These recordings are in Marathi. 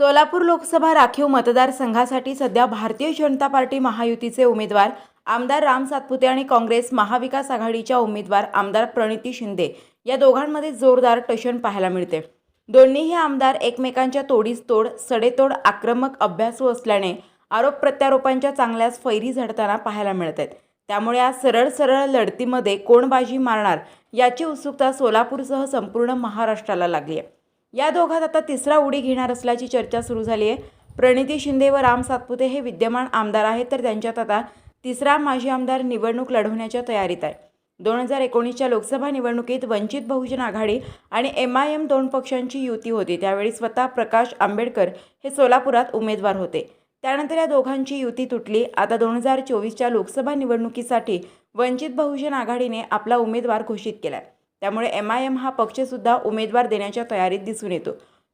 सोलापूर लोकसभा राखीव मतदारसंघासाठी सध्या भारतीय जनता पार्टी महायुतीचे उमेदवार आमदार राम सातपुते आणि काँग्रेस महाविकास आघाडीच्या उमेदवार आमदार प्रणिती शिंदे या दोघांमध्ये जोरदार टशन पाहायला मिळते. दोन्हीही आमदार एकमेकांच्या तोडीस तोड सडेतोड आक्रमक अभ्यासू असल्याने आरोप प्रत्यारोपांच्या चांगल्याच फैरी झडताना पाहायला मिळत आहेत त्यामुळे आज सरळ सरळ लढतीमध्ये कोण बाजी मारणार याची उत्सुकता सोलापूरसह संपूर्ण महाराष्ट्राला लागली आहे. या दोघात आता तिसरा उडी घेणार असल्याची चर्चा सुरू झाली आहे. प्रणिती शिंदे व राम सातपुते हे विद्यमान आमदार आहेत तर त्यांच्यात आता तिसरा माजी आमदार निवडणूक लढवण्याच्या तयारीत आहे. दोन हजार एकोणीसच्या लोकसभा निवडणुकीत वंचित बहुजन आघाडी आणि एम आय एम दोन पक्षांची युती होती. त्यावेळी स्वतः प्रकाश आंबेडकर हे सोलापुरात उमेदवार होते. त्यानंतर या दोघांची युती तुटली. आता दोन हजार चोवीसच्या लोकसभा निवडणुकीसाठी वंचित बहुजन आघाडीने आपला उमेदवार घोषित केला आहे त्यामुळे एम आय एम हा पक्षसुद्धा उमेदवार देण्याच्या तयारीत दिसून येतो.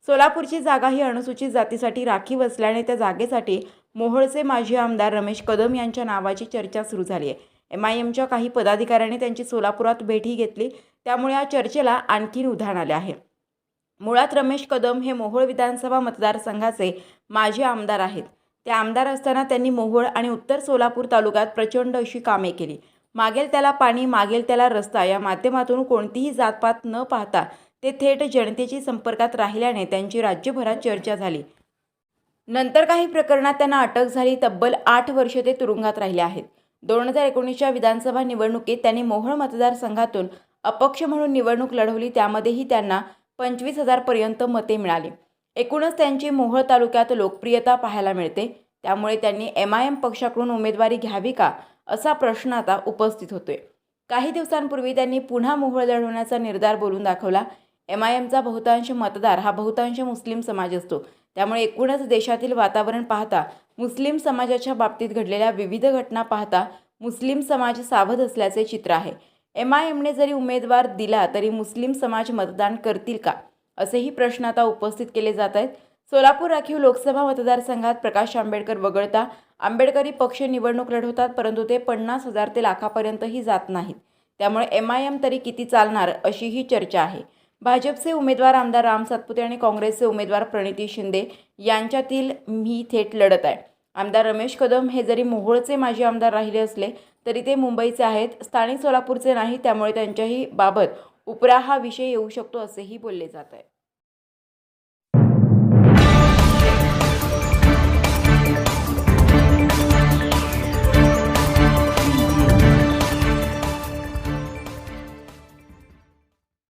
सोलापूरची जागा ही अनुसूचित जातीसाठी राखीव असल्याने त्या जागेसाठी मोहोळचे माजी आमदार रमेश कदम यांच्या नावाची चर्चा सुरू झाली आहे. एम आय एमच्या काही पदाधिकाऱ्यांनी त्यांची सोलापुरात भेटही घेतली. त्यामुळे या चर्चेला आणखीन उधाण आले आहे. मुळात रमेश कदम हे मोहोळ विधानसभा मतदारसंघाचे माजी आमदार आहेत. ते आमदार असताना त्यांनी मोहोळ आणि उत्तर सोलापूर तालुक्यात प्रचंड अशी कामे केली. मागेल त्याला पाणी मागेल त्याला रस्ता या माध्यमातून कोणतीही जातपात न पाहता ते थेट जनतेची संपर्कात राहिल्याने त्यांची राज्यभरात चर्चा झाली. नंतर काही प्रकरणात त्यांना अटक झाली तब्बल आठ वर्ष ते तुरुंगात राहिले आहेत. दोन हजार एकोणीसच्या विधानसभा निवडणुकीत त्यांनी मोहोळ मतदारसंघातून अपक्ष म्हणून निवडणूक लढवली त्यामध्येही त्यांना पंचवीस हजारपर्यंत मते मिळाली. एकूणच त्यांची मोहोळ तालुक्यात लोकप्रियता पाहायला मिळते. त्यामुळे त्यांनी एम आय एम पक्षाकडून उमेदवारी घ्यावी का? असा प्रश्न आता उपस्थित होतोय. काही दिवसांपूर्वी त्यांनी पुन्हा मोहोळ लढवण्याचा निर्धार बोलून दाखवला. एम आय एमचा बहुतांश मतदार हा बहुतांश मुस्लिम समाज असतो. त्यामुळे एकूणच देशातील वातावरण पाहता मुस्लिम समाजाच्या बाबतीत घडलेल्या विविध घटना पाहता मुस्लिम समाज सावध असल्याचे चित्र आहे. एम आय एमने जरी उमेदवार दिला तरी मुस्लिम समाज मतदान करतील का? असेही प्रश्न आता उपस्थित केले जात आहेत. सोलापूर राखीव लोकसभा मतदारसंघात प्रकाश आंबेडकर वगळता आंबेडकरी पक्ष निवडणूक लढवतात परंतु ते पन्नास हजार ते लाखापर्यंतही जात नाहीत. त्यामुळे एम आय एम तरी किती चालणार अशीही चर्चा आहे. भाजपचे उमेदवार आमदार राम सातपुते आणि काँग्रेसचे उमेदवार प्रणिती शिंदे यांच्यातील मी थेट लढत आहे. आमदार रमेश कदम हे जरी मोहोळचे माजी आमदार राहिले असले तरी ते मुंबईचे आहेत. स्थानिक सोलापूरचे नाही त्यामुळे त्यांच्याही बाबत उपरा हा विषय येऊ शकतो असेही बोलले जात आहे.